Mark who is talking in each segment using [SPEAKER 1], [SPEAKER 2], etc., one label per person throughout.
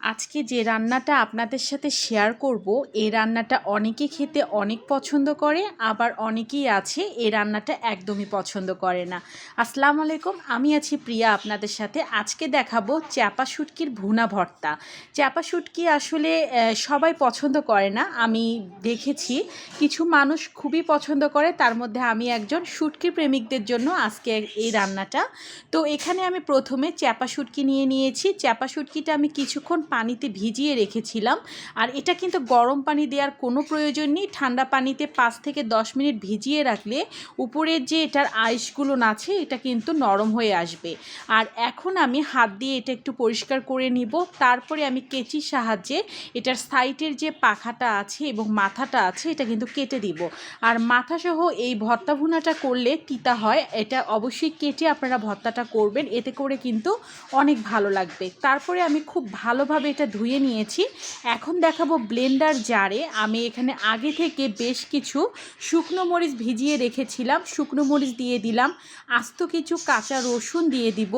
[SPEAKER 1] আজকে যে রান্নাটা আপনাদের সাথে শেয়ার করব, এই রান্নাটা অনেকে খেতে অনেক পছন্দ করে, আবার অনেকেই আছে এই রান্নাটা একদমই পছন্দ করে না। আসসালামু আলাইকুম, আমি আছি প্রিয়া আপনাদের সাথে। আজকে দেখাবো চ্যাপা শুটকির ভুনা ভর্তা। চ্যাপা শুটকি আসলে সবাই পছন্দ করে না। আমি দেখেছি কিছু মানুষ খুবই পছন্দ করে, তার মধ্যে আমি একজন শুটকি প্রেমিকদের জন্য আজকে এই রান্নাটা। তো এখানে আমি প্রথমে চ্যাপা শুটকি নিয়ে নিয়েছি। চ্যাপা শুটকিটা আমি কিছুক্ষণ পানিতে ভিজিয়ে রেখেছিলাম। আর এটা কিন্তু গরম পানি দেওয়ার কোনো প্রয়োজন নেই। ঠান্ডা পানিতে পাঁচ থেকে দশ মিনিট ভিজিয়ে রাখলে উপরের যে এটার আইসগুলো আছে এটা কিন্তু নরম হয়ে আসবে। আর এখন আমি হাত দিয়ে এটা একটু পরিষ্কার করে নিব। তারপরে আমি কেচির সাহায্যে এটার সাইটের যে পাখাটা আছে এবং মাথাটা আছে, এটা কিন্তু কেটে দিব। আর মাথা সহ এই ভর্তা ভুনাটা করলে তিতা হয়। এটা অবশ্যই কেটে আপনারা ভর্তাটা করবেন। এতে করে কিন্তু অনেক ভালো লাগবে। তারপরে আমি খুব ভালোভাবে এটা ধুয়ে নিয়েছি। এখন দেখাবো ব্লেন্ডার জারে। আমি এখানে আগে থেকে বেশ কিছু শুকনো মরিচ ভিজিয়ে রেখেছিলাম। শুকনো মরিচ দিয়ে দিলাম। আস্ত কিছু কাঁচা রসুন দিয়ে দিব।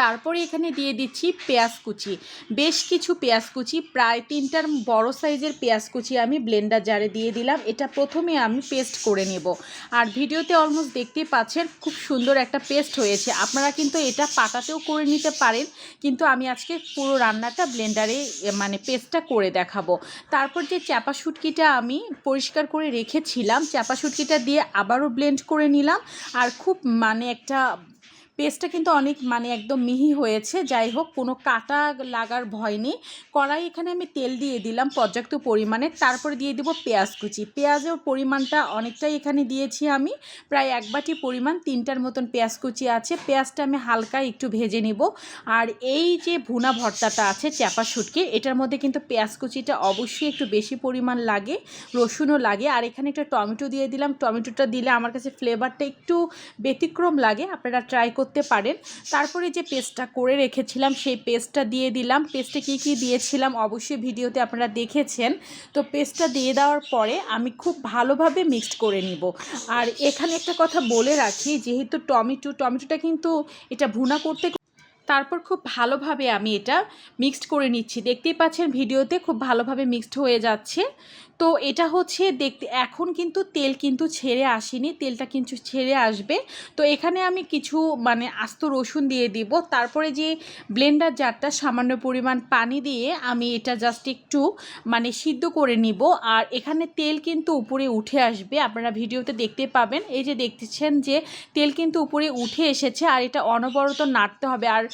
[SPEAKER 1] তারপরে এখানে দিয়ে দিচ্ছি পেঁয়াজ কুচি। বেশ কিছু পেঁয়াজ কুচি, প্রায় তিনটার বড় সাইজের পেঁয়াজ কুচি আমি ব্লেন্ডার জারে দিয়ে দিলাম। এটা প্রথমে আমি পেস্ট করে নেব। আর ভিডিওতে অলমোস্ট দেখতে পাচ্ছেন, খুব সুন্দর একটা পেস্ট হয়েছে। আপনারা কিন্তু এটা পাটাতেও করে নিতে পারেন, কিন্তু আমি আজকে পুরো রান্নাটা ব্লেন্ডারে মানে পেস্টটা করে দেখাবো। তারপর যে চাপা শুটকিটা আমি পরিষ্কার করে রেখেছিলাম চাপা শুটকিটা দিয়ে আবারও ব্লেন্ড করে নিলাম। আর খুব মানে একটা পেস্টটা কিন্তু অনেক মানে একদম মিহি হয়েছে। যাই হোক, কোনো কাটা লাগার ভয় নেই। কড়াই এখানে আমি তেল দিয়ে দিলাম পর্যাপ্ত পরিমাণে। তারপরে দিয়ে দেবো পেঁয়াজ কুচি। পেঁয়াজের পরিমাণটা অনেকটাই এখানে দিয়েছি আমি। প্রায় এক বাটি পরিমাণ, তিনটার মতন পেঁয়াজ কুচি আছে। পেঁয়াজটা আমি হালকা একটু ভেজে নেব। আর এই যে ভুনা ভর্তাটা আছে, চ্যাপা শুটকি, এটার মধ্যে কিন্তু পেঁয়াজ কুচিটা অবশ্যই একটু বেশি পরিমাণ লাগে, রসুনও লাগে। আর এখানে একটা টমেটো দিয়ে দিলাম। টমেটোটা দিলে আমার কাছে ফ্লেভারটা একটু ব্যতিক্রম লাগে। আপনারা ট্রাই পারেন। তারপরে যে পেস্টটা করে রেখেছিলাম, সেই পেস্টটা দিয়ে দিলাম। পেস্টে কী কী দিয়েছিলাম অবশ্যই ভিডিওতে আপনারা দেখেছেন। তো পেস্টটা দিয়ে দেওয়ার পরে আমি খুব ভালোভাবে মিক্সড করে নিব। আর এখানে একটা কথা বলে রাখি, যেহেতু টমেটো, টমেটোটা কিন্তু এটা ভুনা করতে তারপর খুব ভালোভাবে আমি এটা মিক্সড করে নিচ্ছি। দেখতেই পাচ্ছেন ভিডিওতে খুব ভালোভাবে মিক্সড হয়ে যাচ্ছে। তো এটা হচ্ছে দেখতে, এখন কিন্তু তেল কিন্তু ছেড়ে আসেনি, তেলটা কিন্তু ছেড়ে আসবে। তো এখানে আমি কিছু মানে আস্ত রসুন দিয়ে দিব। তারপরে যে ব্লেন্ডার জারটা সামান্য পরিমাণ পানি দিয়ে আমি এটা জাস্ট একটু মানে সিদ্ধ করে নিব। আর এখানে তেল কিন্তু উপরে উঠে আসবে, আপনারা ভিডিওতে দেখতে পাবেন। এই যে দেখতেছেন যে তেল কিন্তু উপরে উঠে এসেছে আর এটা অনবরত নাড়তে হবে। আর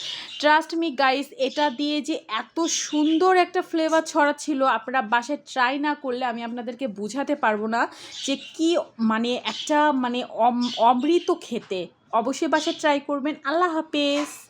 [SPEAKER 1] ট্রাস্ট মি গাইস এটা দিয়ে যে এত সুন্দর একটা ফ্লেভার ছড়াচ্ছিল, আপনারা বাসায় ট্রাই না করলে আমি আপনাদেরকে বুঝাতে পারব না যে কি মানে একটা মানে অম- অমৃত খেতে অবশ্যই বাসায় ট্রাই করবেন। আল্লাহ হাফেজ।